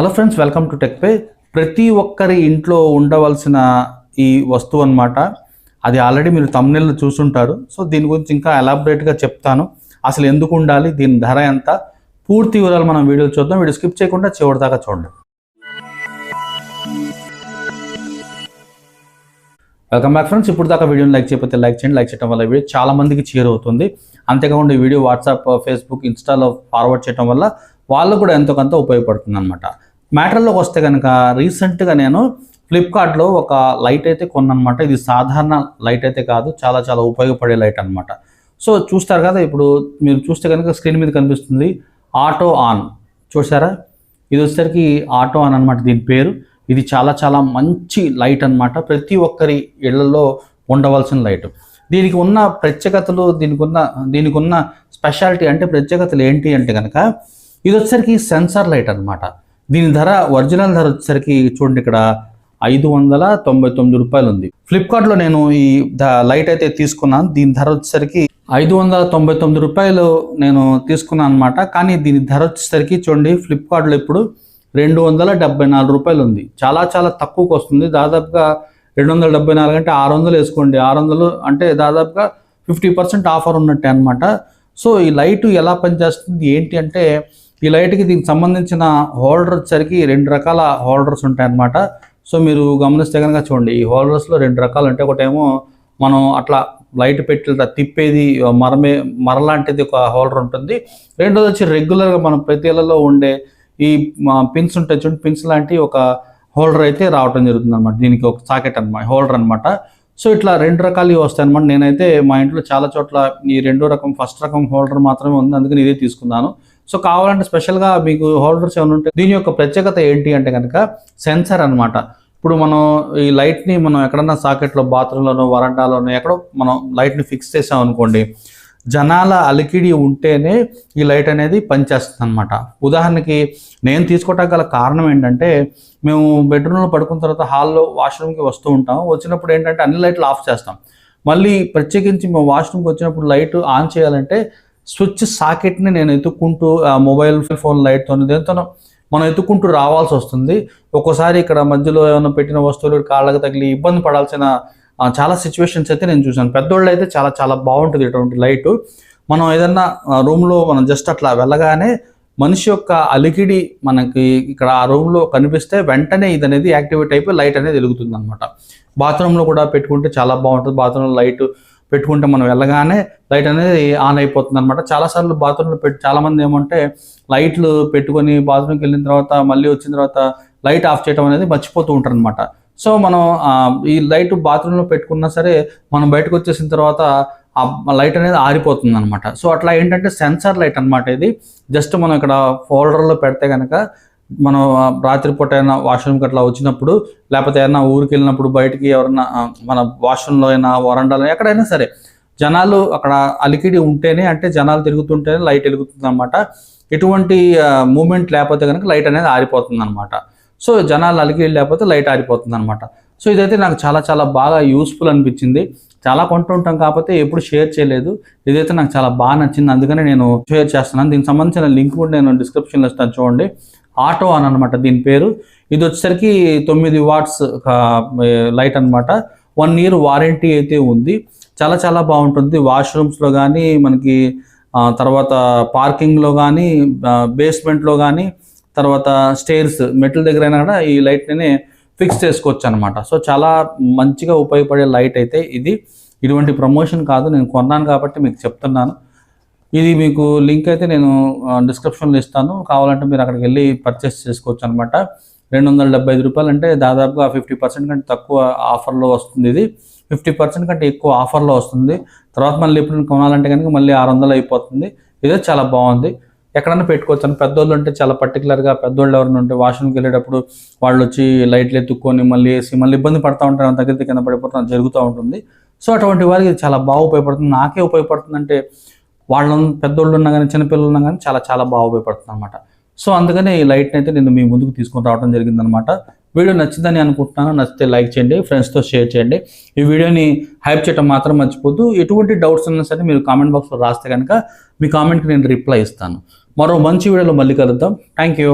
Hello friends welcome to Tech pay ప్రతి ఒక్కరి ఇంట్లో ఉండవలసిన ఈ వస్తువు అన్నమాట. అది ఆల్రెడీ మీరు తమ్నెల్లో చూసుంటారు. సో దీని గురించి ఇంకా ఎలాబరేట్గా చెప్తాను. అసలు ఎందుకు ఉండాలి? దీని ధర ఎంత? పూర్తి వివరాలు మనం వీడియో చూద్దాం. వీడియో స్కిప్ చేయకుండా చివరి దాకా చూడండి. వెల్కమ్ బ్యాక్ ఫ్రెండ్స్ ఇప్పుడు దాకా వీడియోని లైక్ చేయకపోతే లైక్ చేయండి. లైక్ చేయడం వల్ల వీడియో చాలా మందికి చేర్ అవుతుంది. అంతేకాకుండా ఈ వీడియో వాట్సాప్ ఫేస్బుక్ ఇన్స్టాలో ఫార్వర్డ్ చేయడం వల్ల వాళ్ళకు కూడా ఎంతో కొంత ఉపయోగపడుతుంది అనమాట మ్యాటర్లోకి వస్తే కనుక రీసెంట్గా నేను ఫ్లిప్కార్ట్లో ఒక లైట్ అయితే కొన్నమాట ఇది సాధారణ లైట్ అయితే కాదు చాలా చాలా ఉపయోగపడే లైట్ అనమాట సో చూస్తారు కదా ఇప్పుడు మీరు చూస్తే కనుక స్క్రీన్ మీద కనిపిస్తుంది ఆటో ఆన్. చూసారా ఇది వచ్చేసరికి ఆటో ఆన్ అనమాట దీని పేరు. ఇది చాలా చాలా మంచి లైట్ అన్నమాట. ప్రతి ఒక్కరి ఇళ్ళలో ఉండవలసిన లైట్. దీనికి ఉన్న ప్రత్యేకతలు దీనికి ఉన్న దీనికి ఉన్న స్పెషాలిటీ అంటే ప్రత్యేకతలు ఏంటి అంటే కనుక ఇది వచ్చేసరికి సెన్సార్ లైట్ అనమాట దీని ధర ఒరిజినల్ ధర వచ్చేసరికి చూడండి ఇక్కడ ఐదు వందల తొంభై తొమ్మిది రూపాయలు ఉంది ఫ్లిప్కార్ట్లో నేను ఈ లైట్ అయితే తీసుకున్నాను. దీని ధర వచ్చేసరికి ఐదు వందల తొంభై తొమ్మిది రూపాయలు నేను తీసుకున్నాను అనమాట కానీ దీని ధర వచ్చేసరికి చూడండి ఫ్లిప్కార్ట్లో ఇప్పుడు రెండు వందల డెబ్బై నాలుగు రూపాయలు ఉంది చాలా చాలా తక్కువకు వస్తుంది. దాదాపుగా రెండు వందల డెబ్బై నాలుగు అంటే ఆరు వందలు వేసుకోండి. ఆరు వందలు అంటే దాదాపుగా ఫిఫ్టీ పర్సెంట్ ఆఫర్ ఉన్నట్టే అనమాట సో ఈ లైట్ ఎలా పనిచేస్తుంది? ఏంటి అంటే ఈ లైట్కి దీనికి సంబంధించిన హోల్డర్ వచ్చేసరికి రెండు రకాల హోల్డర్స్ ఉంటాయన్నమాట. సో మీరు గమనిస్తే కనుక చూడండి ఈ హోల్డర్స్లో రెండు రకాలు ఉంటాయి ఒకటేమో మనం అట్లా లైట్ పెట్టి తిప్పేది మరమే మరలాంటిది ఒక హోల్డర్ ఉంటుంది. రెండోది వచ్చి రెగ్యులర్గా మనం ప్రతి ఇళ్ళలో ఉండే ఈ పిన్స్ ఉంటాయి చూడండి పిన్స్ లాంటి ఒక హోల్డర్ అయితే రావటం జరుగుతుంది అనమాట దీనికి ఒక సాకెట్ అనమాట హోల్డర్ అనమాట సో ఇట్లా రెండు రకాలు వస్తాయి అనమాట నేనైతే మా ఇంట్లో చాలా చోట్ల ఈ రెండో రకం ఫస్ట్ రకం హోల్డర్ మాత్రమే ఉంది. అందుకని ఇదే తీసుకున్నాను. సో కావాలంటే స్పెషల్గా మీకు హోల్డర్స్ ఏమైనా ఉంటే దీని యొక్క ప్రత్యేకత ఏంటి అంటే కనుక సెన్సార్ అనమాట ఇప్పుడు మనం ఈ లైట్ని మనం ఎక్కడన్నా సాకెట్లో బాత్రూంలోనో వరండాలోనో ఎక్కడో మనం లైట్ని ఫిక్స్ చేసాం అనుకోండి జనాల అలికిడి ఉంటేనే ఈ లైట్ అనేది పనిచేస్తుంది అనమాట ఉదాహరణకి నేను తీసుకోవటానికి గల కారణం ఏంటంటే మేము బెడ్రూమ్లో పడుకున్న తర్వాత హాల్లో వాష్రూమ్కి వస్తూ ఉంటాం. వచ్చినప్పుడు ఏంటంటే అన్ని లైట్లు ఆఫ్ చేస్తాం. మళ్ళీ ప్రత్యేకించి మేము వాష్రూమ్కి వచ్చినప్పుడు లైట్ ఆన్ చేయాలంటే స్విచ్ సాకెట్ని నేను ఎత్తుక్కుంటూ మొబైల్ ఫోన్ లైట్తో దేంతోనో మనం ఎత్తుక్కుంటూ రావాల్సి వస్తుంది. ఒక్కోసారి ఇక్కడ మధ్యలో ఏమైనా పెట్టిన వస్తువులు కాళ్ళకి తగిలి ఇబ్బంది పడాల్సిన చాలా సిచ్యువేషన్స్ అయితే నేను చూశాను. పెద్దోళ్ళు అయితే చాలా చాలా బాగుంటుంది ఇటువంటి లైట్. మనం ఏదన్నా రూమ్లో మనం జస్ట్ అట్లా వెళ్ళగానే మనిషి యొక్క అలికిడి మనకి ఇక్కడ ఆ రూమ్లో కనిపిస్తే వెంటనే ఇది అనేది యాక్టివేట్ అయిపోయి లైట్ అనేది వెలుగుతుంది అనమాట బాత్రూంలో కూడా పెట్టుకుంటే చాలా బాగుంటుంది. బాత్రూంలో లైట్ పెట్టుకుంటే మనం వెళ్ళగానే లైట్ అనేది ఆన్ అయిపోతుంది అనమాట చాలాసార్లు బాత్రూంలో పెట్టి చాలామంది ఏమంటే లైట్లు పెట్టుకొని బాత్రూమ్కి వెళ్ళిన తర్వాత మళ్ళీ వచ్చిన తర్వాత లైట్ ఆఫ్ చేయడం అనేది మర్చిపోతూ ఉంటారు అనమాట సో మనం ఈ లైట్ బాత్రూంలో పెట్టుకున్నా సరే మనం బయటకు వచ్చేసిన తర్వాత ఆ లైట్ అనేది ఆరిపోతుంది అనమాట సో అట్లా ఏంటంటే సెన్సార్ లైట్ అనమాట ఇది. జస్ట్ మనం ఇక్కడ ఫోల్డర్లో పెడితే కనుక మనం రాత్రిపూట అయినా వాష్రూమ్కి అట్లా వచ్చినప్పుడు లేకపోతే ఏదైనా ఊరికి వెళ్ళినప్పుడు బయటికి ఎవరన్నా మన వాష్రూమ్లో అయినా వరండాలో ఎక్కడైనా సరే జనాలు అక్కడ అలికిడి ఉంటేనే అంటే జనాలు తిరుగుతుంటేనే లైట్ వెలుగుతుంది అనమాట ఎటువంటి మూమెంట్ లేకపోతే కనుక లైట్ అనేది ఆరిపోతుంది అనమాట సో జనాలు అలికిడి లేకపోతే లైట్ ఆరిపోతుంది అనమాట సో ఇదైతే నాకు చాలా చాలా బాగా యూస్ఫుల్ అనిపించింది. చాలా కొంటుంటాం కాకపోతే ఎప్పుడు షేర్ చేయలేదు. ఇదైతే నాకు చాలా బాగా నచ్చింది. అందుకనే నేను షేర్ చేస్తున్నాను. దీనికి సంబంధించిన లింక్ కూడా నేను డిస్క్రిప్షన్లో ఇస్తాను చూడండి. ఆటో అని అనమాట దీని పేరు. ఇది వచ్చేసరికి తొమ్మిది వాట్స్ లైట్ అన్నమాట. వన్ ఇయర్ వారంటీ అయితే ఉంది. చాలా చాలా బాగుంటుంది. వాష్రూమ్స్లో కానీ మనకి తర్వాత పార్కింగ్లో కానీ బేస్మెంట్లో కానీ తర్వాత స్టేర్స్ మెట్ల దగ్గర అయినా కూడా ఈ లైట్నే ఫిక్స్ చేసుకోవచ్చు అనమాట సో చాలా మంచిగా ఉపయోగపడే లైట్ అయితే ఇది. ఇటువంటి ప్రమోషన్ కాదు. నేను కొన్నాను కాబట్టి మీకు చెప్తున్నాను. ఇది మీకు లింక్ అయితే నేను డిస్క్రిప్షన్లో ఇస్తాను. కావాలంటే మీరు అక్కడికి వెళ్ళి పర్చేస్ చేసుకోవచ్చు అనమాట రెండు వందల డెబ్బై ఐదు రూపాయలు అంటే దాదాపుగా ఫిఫ్టీ పర్సెంట్ కంటే తక్కువ ఆఫర్లో వస్తుంది ఇది. ఫిఫ్టీ పర్సెంట్ కంటే ఎక్కువ ఆఫర్లో వస్తుంది. తర్వాత మళ్ళీ ఎప్పుడు కొనాలంటే కనుక మళ్ళీ ఆరు వందలు అయిపోతుంది. ఇదే చాలా బాగుంది. ఎక్కడైనా పెట్టుకోవచ్చు అని పెద్దోళ్ళు ఉంటే చాలా పర్టికులర్గా పెద్దోళ్ళు ఎవరైనా ఉంటే వాష్రూమ్కి వెళ్ళేటప్పుడు వాళ్ళు వచ్చి లైట్లు ఎత్తుక్కొని మళ్ళీ వేసి మళ్ళీ ఇబ్బంది పడతా ఉంటారు. తగ్గితే కింద పడిపోతాం జరుగుతూ ఉంటుంది. సో అటువంటి వారికి చాలా బాగా ఉపయోగపడుతుంది. నాకే ఉపయోగపడుతుంది అంటే వాళ్ళు పెద్దోళ్ళు ఉన్నా కానీ చిన్నపిల్లలు ఉన్నా కానీ చాలా చాలా బాగా ఉపయోగపడుతుంది అనమాట సో అందుకనే ఈ లైట్ని అయితే నేను మీ ముందుకు తీసుకొని రావడం జరిగిందనమాట వీడియో నచ్చిందని అనుకుంటున్నాను. నచ్చితే లైక్ చేయండి ఫ్రెండ్స్తో షేర్ చేయండి. ఈ వీడియోని హైప్ చేయడం మాత్రం మర్చిపోద్దు. ఎటువంటి డౌట్స్ ఉన్నా సరే మీరు కామెంట్ బాక్స్లో రాస్తే కనుక మీ కామెంట్కి నేను రిప్లై ఇస్తాను. మరో మంచి వీడియోలో మళ్ళీ కలుద్దాం. Thank you